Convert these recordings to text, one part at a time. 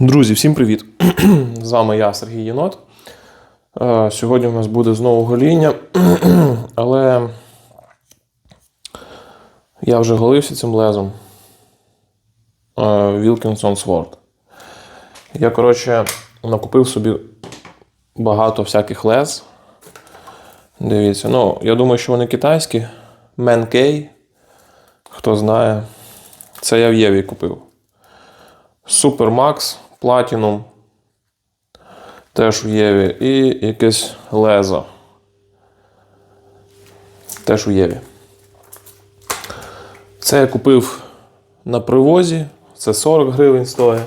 Друзі, всім привіт! З вами я, Сергій Єнот. Е, Сьогодні у нас буде знову гоління, але я вже голився цим лезом. Е, Wilkinson Sword. Я, коротше, накупив собі багато всяких лез. Дивіться, ну, я думаю, що вони китайські. Менкей. Хто знає. Це я в Єві купив. Supermax Platinum. Теж у Єві. І якесь лезо. Теж у Єві. Це я купив на привозі. Це 40 гривень стоїть.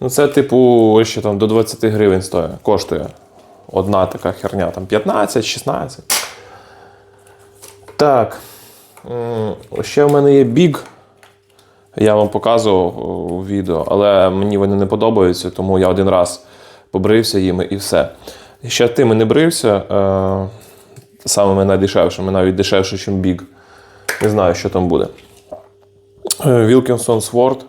Ну, це, типу, ще там до 20 гривень стоїть. Коштує одна така херня, там 15-16. Так. Ще в мене є біг. Я вам показував у відео, але мені вони не подобаються, тому я один раз побрився їми і все. Ще тими не брився е, самими найдешевшими, навіть дешевше, ніж біг. Не знаю, що там буде. Е, Wilkinson Sword.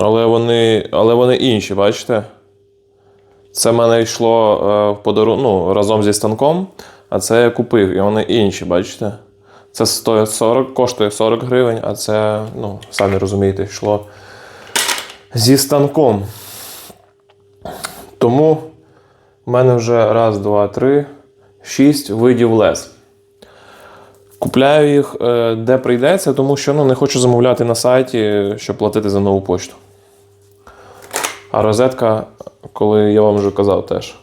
Але вони, але вони інші, бачите? Це в мене йшло е, подарунок ну, разом зі станком, а це я купив, і вони інші, бачите? Це стоїть 40, коштує 40 гривень, а це, ну, самі розумієте, йшло зі станком. Тому в мене вже раз, два, три, шість видів лез. Купляю їх е, де прийдеться, тому що ну, не хочу замовляти на сайті, щоб платити за нову почту. А розетка, коли я вам вже казав, теж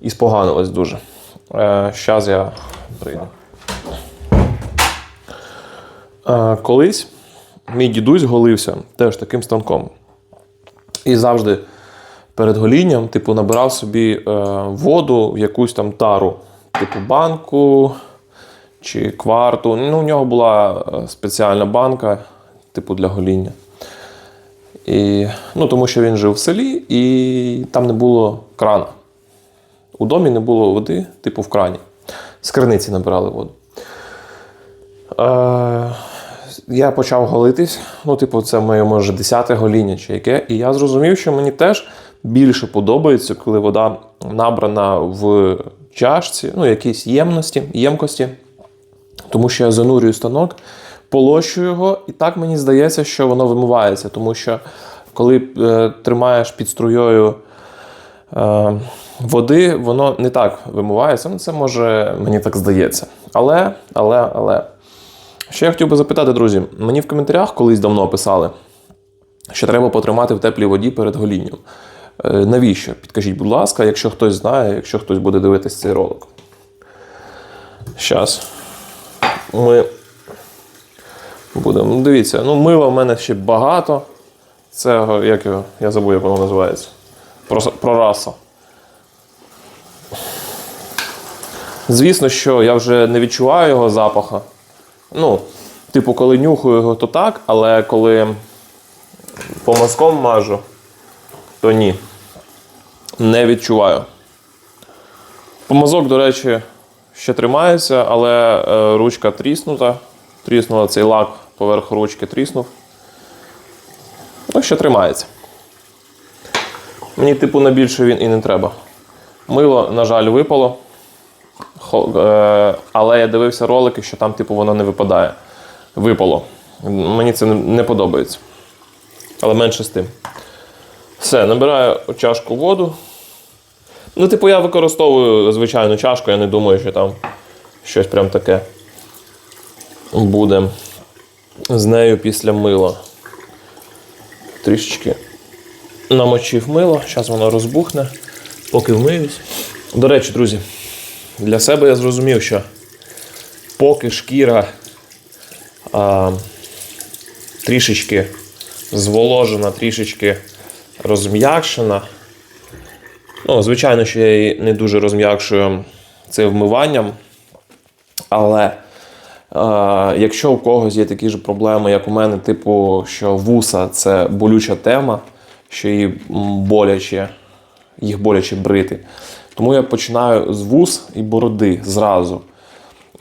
і споганилась дуже. Зараз я прийду. Е, колись мій дідусь голився теж таким станком. І завжди перед голінням, типу, набирав собі е, воду в якусь там тару, типу банку чи кварту. Ну, у нього була е, спеціальна банка, типу, для гоління. І, ну, тому що він жив в селі і там не було крана. У домі не було води, типу в крані. З криниці набирали воду. Е, я почав голитись. Ну, типу, це моє, може, десяте гоління чи яке. І я зрозумів, що мені теж більше подобається, коли вода набрана в чашці, ну, якійсь ємності, ємкості. Тому що я занурюю станок, полощу його, і так мені здається, що воно вимивається. Тому що коли е, тримаєш під струєю води, воно не так вимивається. Ну, це може, мені так здається. Але, але, але. Ще я хотів би запитати, друзі, мені в коментарях колись давно писали, що треба потримати в теплій воді перед голінням. Е, навіщо? Підкажіть, будь ласка, якщо хтось знає, якщо хтось буде дивитися цей ролик. Зараз ми будемо. Ну, Дивіться, ну мила в мене ще багато. Це як його, я забув, як воно називається. Про, про расу. Звісно, що я вже не відчуваю його запаха. Ну, типу, коли нюхаю його, то так, але коли по мазком мажу, то ні. Не відчуваю. Помазок, до речі, ще тримається, але е, ручка тріснута. Тріснула цей лак поверх ручки тріснув. Ну, ще тримається. Мені, типу, на більше він і не треба. Мило, на жаль, випало. Е, Але я дивився ролики, що там, типу, воно не випадає. Випало. Мені це не- подобається. Але менше з тим. Все, набираю чашку воду. Ну, типу, я використовую звичайну чашку, я не думаю, що там щось прям таке буде з нею після мила. Трішечки намочив мило, зараз воно розбухне, поки вмиюсь. До речі, друзі, для себе я зрозумів, що поки шкіра а, трішечки зволожена, трішечки розм'якшена. Ну, звичайно, що я її не дуже розм'якшую цим вмиванням. Але е, якщо у когось є такі ж проблеми, як у мене, типу, що вуса це болюча тема, що її боляче, їх боляче брити. Тому я починаю з вус і бороди зразу.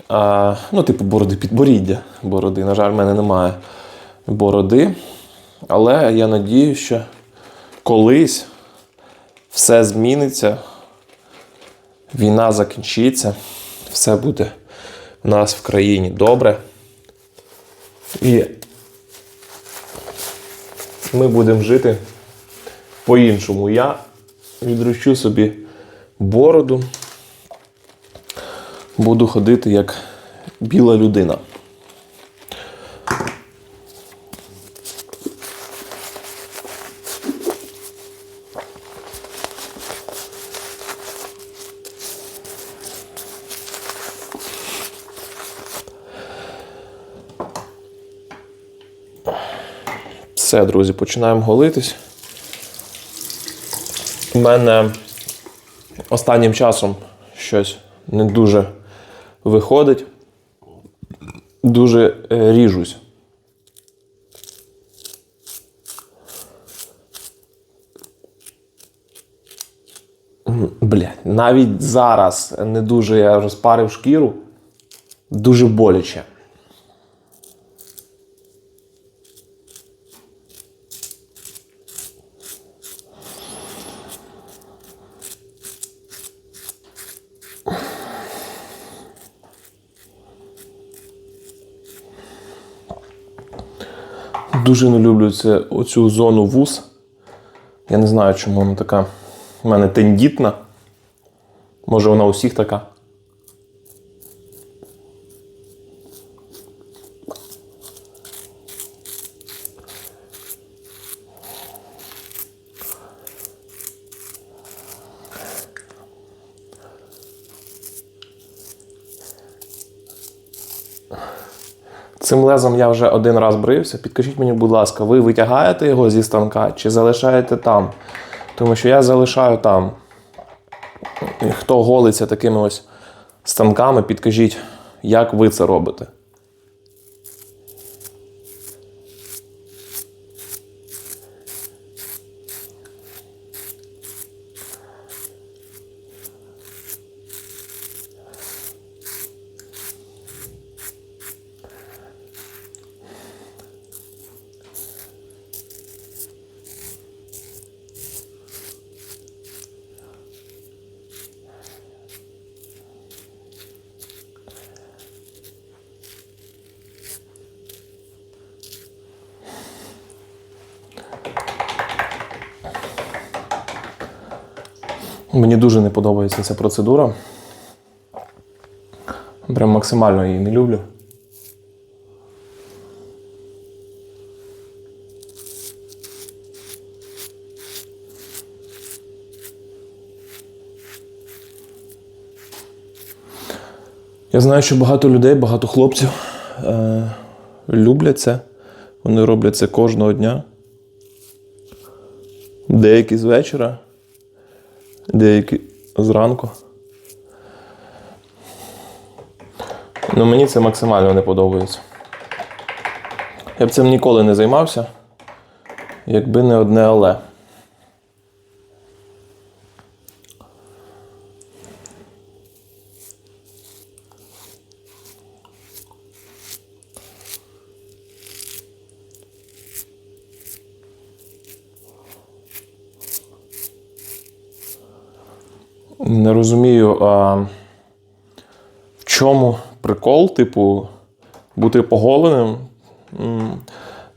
А, ну, типу, бороди підборіддя. Бороди. На жаль, в мене немає бороди. Але я надію, що колись все зміниться, війна закінчиться, все буде в нас в країні добре. І ми будемо жити по-іншому. Я відрощу собі бороду, буду ходити як біла людина. Все, друзі, починаємо голитись. У мене останнім часом щось не дуже виходить. Дуже е, ріжусь. М, Блядь, навіть зараз не дуже я розпарив шкіру, дуже боляче. Дуже не люблю це, оцю зону вуз. Я не знаю, чому вона така. в мене тендітна. Може вона у всіх така. Цим лезом я вже один раз брився. Підкажіть мені, будь ласка, ви витягаєте його зі станка чи залишаєте там? Тому що я залишаю там. Хто голиться такими ось станками, підкажіть, як ви це робите. Мені дуже не подобається ця процедура. Прям максимально її не люблю. Я знаю, що багато людей, багато хлопців е, люблять це. Вони роблять це кожного дня. Деякі з вечора, деякі зранку. Ну, мені це максимально не подобається. Я б цим ніколи не займався, якби не одне але. Не розумію, а, в чому прикол, типу, бути поголеним.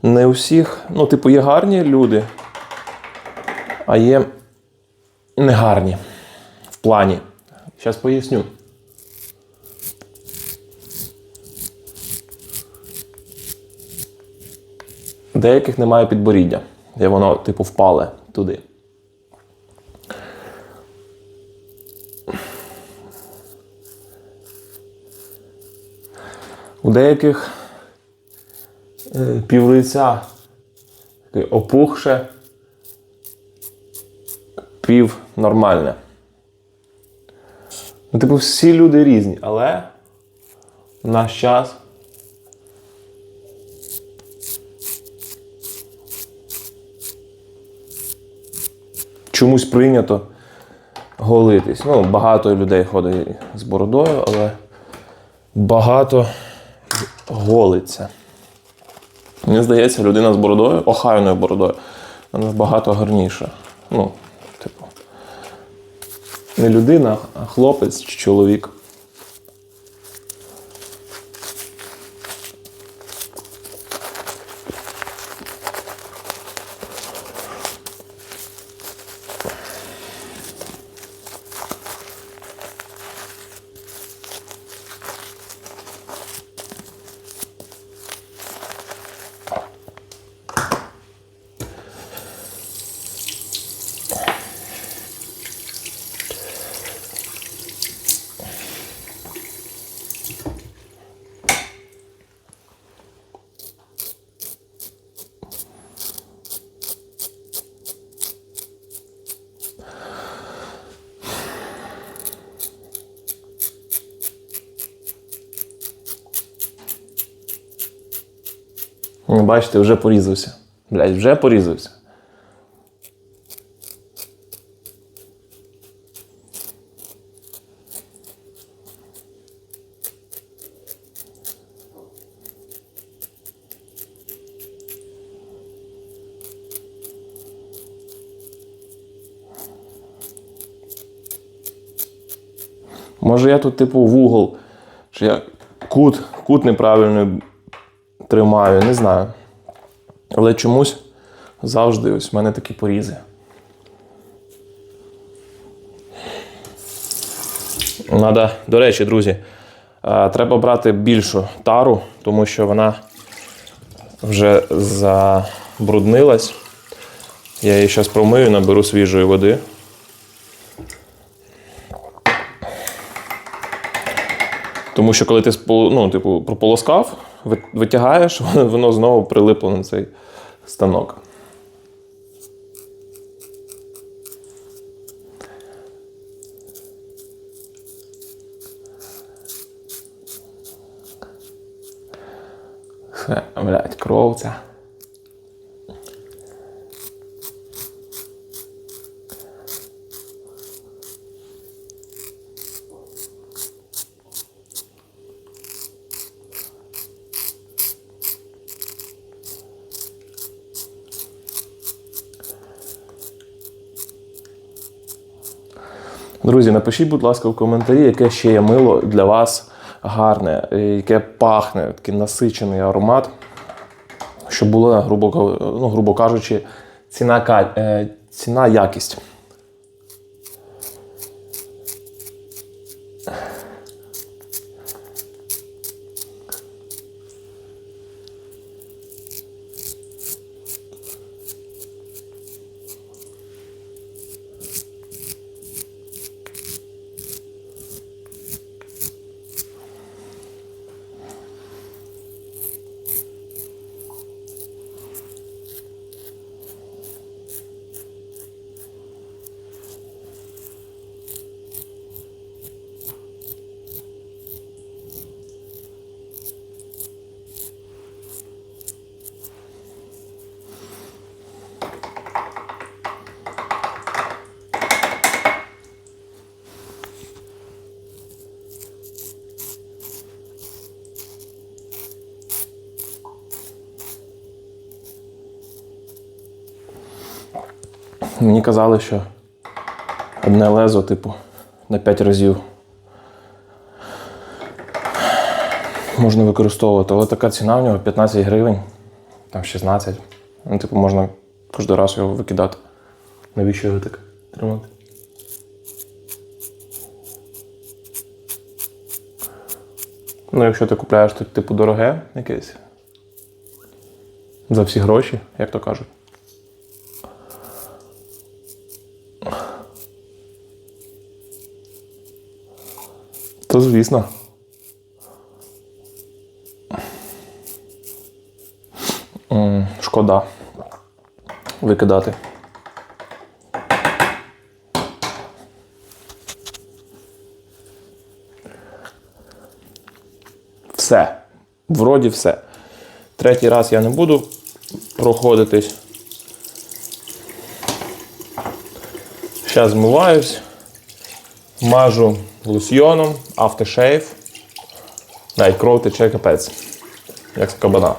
Не у всіх, ну, типу, є гарні люди, а є негарні в плані. Зараз поясню. Деяких немає підборіддя, де воно, типу, впале туди. У деяких е, півлиця опухше, пів нормальне. Ну, типу, всі люди різні, але в наш час чомусь прийнято голитись. Ну, багато людей ходить з бородою, але багато голиться. Мені здається, людина з бородою, охайною бородою, вона набагато гарніша. Ну, типу, не людина, а хлопець чи чоловік. Бачите, вже порізався. Блять, вже порізався. Може я тут, типу, в угол, чи я кут, кут неправильно тримаю, не знаю. Але чомусь завжди ось в мене такі порізи. Надо, до речі, друзі, е, треба брати більшу тару, тому що вона вже забруднилась. Я її зараз промию, наберу свіжої води. Тому що коли ти ну, типу, прополоскав, витягаєш, воно, знову прилипло на цей станок. Все, блядь, кров ця. Друзі, напишіть, будь ласка, в коментарі, яке ще є мило для вас гарне, е, яке пахне, такий насичений аромат, щоб була, грубо, ну, грубо кажучи, ціна, е, ціна якість. Мені казали, що одне лезо, типу, на 5 разів можна використовувати, але така ціна в нього 15 гривень, там 16. Ну, типу, можна кожен раз його викидати. Навіщо його так тримати? Ну, якщо ти купляєш тут, типу, дороге якесь. За всі гроші, як то кажуть. То звісно. Шкода викидати. Все. Вроді все. Третій раз я не буду проходитись. Зараз змиваюсь, мажу лосьйоном, автошейв. Навіть кров тече капець. Як з кабана.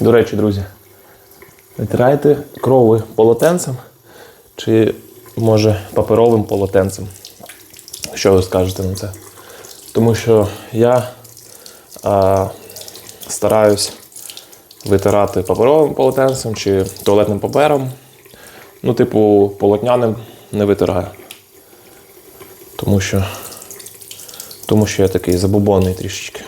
До речі, друзі, витирайте кров ви полотенцем чи, може, паперовим полотенцем. Що ви скажете на це? Тому що я а, стараюсь витирати паперовим полотенцем чи туалетним папером. Ну, типу, полотняним не витираю. Тому що, тому що я такий забобонний трішечки.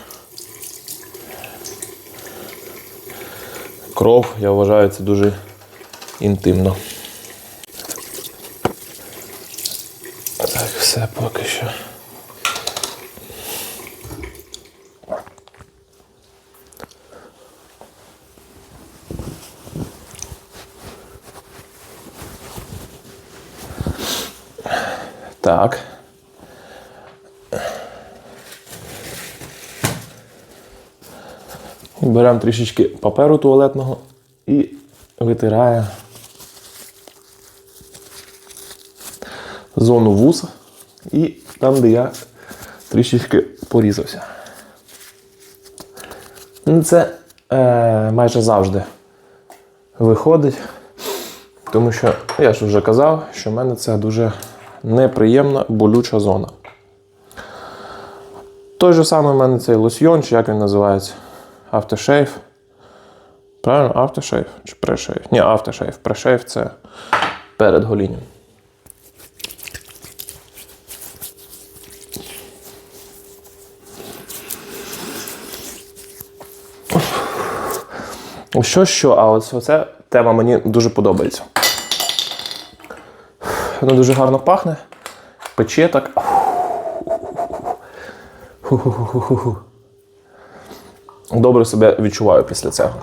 Кров, я вважаю, це дуже інтимно. Так, все поки що. Так. Беремо трішечки паперу туалетного і витираємо зону вуса і там, де я трішечки порізався. Це е, майже завжди виходить, тому що я ж вже казав, що в мене це дуже неприємна болюча зона. Той же самий в мене цей лосьйон, чи як він називається? Автошейф. Правильно? Автошейф чи прешейф? Ні, автошейф. Прешейф це перед голінням. Що, що, а ось оця тема мені дуже подобається. Воно дуже гарно пахне, пече так. Добре себе відчуваю після цього.